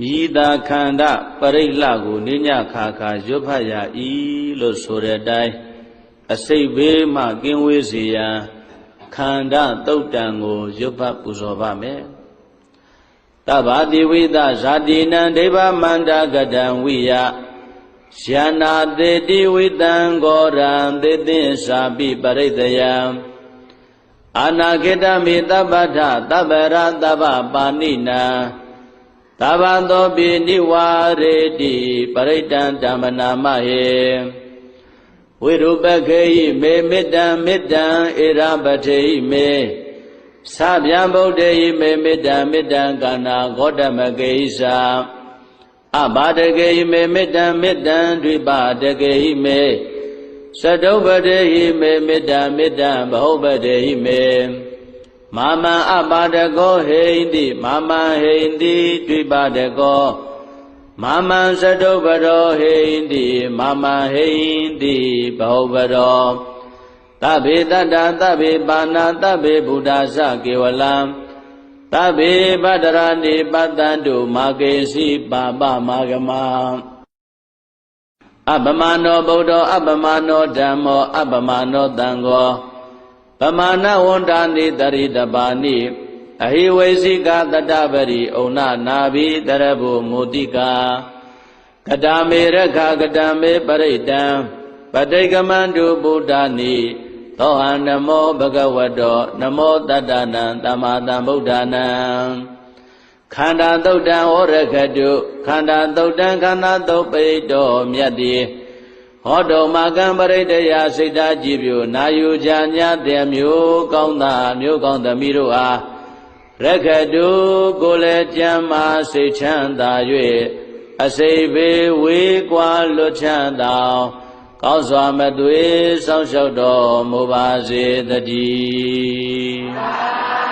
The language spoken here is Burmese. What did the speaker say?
မြည်သာခန္ဓာပရိလှကိုနိညခါခါရွတ်ဖတ်ရ၏လို့ဆိုတဲ့အတိုင်းအစိတ်ဘေးမှကင်းဝေးစေရန်ခန္ဓာတုတ်တံကိုရွတ်ဖတ်ပူဇော်ပါမယ်တဗ္ဗတိဝိသဇာတိနံဒိဗ္ဗမန္တကတံဝိယယန္နာတေတိဝိတံဂောရံသေသင်္စာပိပရိတယံအာနာခေတမိတပ္ပထတပ္ပရတပ္ပပါဏိနံ သဗ္ဗသောပိနိဝါရေတိပရိတံဓမ္မနာမဟေဝိရုပခေယိမေမေတ္တံမေတ္တံဧရပထေယိမေသဗျံဗုဒ္ဓေယိမေမေတ္တံမေတ္တံကာနာဂေါတမကေဣသာအဘာတကေယိမေမေတ္တံမေတ္တံဒွိပါတကေယိမေသတုပတေယိမေမေတ္တံမေတ္တံဘဟုပတေယိမေ မာမံအပါဒကောဟိန္တိမာမံဟိန္တိဒွိပါဒကောမာမံသတုပရောဟိန္တိမာမံဟိန္တိဘဟုပရောသဗ္ဗေတတ္တသဗ္ဗေပါဏသဗ္ဗေဘုဒ္ဓသကေဝလံသဗ္ဗေပတ္တရာနိပတ္တံတုမာကေစီပါပမာဂမအပမနောဗုဒ္ဓအပမနောဓမ္မောအပမနောတံဃော ပမာဏဝန္တာနိတရိတပါဏိအဟိဝေစိကတတပရိဩနနာဘိတရဘုမုတိကာကတာမေရခကတံမေပရိတံပဋိကမန္တုဗုဒ္ဓနိသောဟံနမောဘဂဝတောနမောတတ္တနံသမ္မာသမ္ဗုဒ္ဓနံခန္ဓာသုတ်တံဩရခတုခန္ဓာသုတ်တံခန္ဓာသုတ်ပိတောမြတ်တိ ဟောတော်မာကံပရိတယစိတ်ဓာကြည်ပြုနာယူကြညာတဲ့မျိုးကောင်းသာမျိုးကောင်းသမီးတို့အားရခတုကိုလည်းကြမ်းမာစိတ်ချမ်းသာ၍အစိတ်ဘေးဝေးကွာလွတ်ချမ်းသာကောင်းစွာမသွေစောင့်ရှောက်တော်မူပါစေတည်း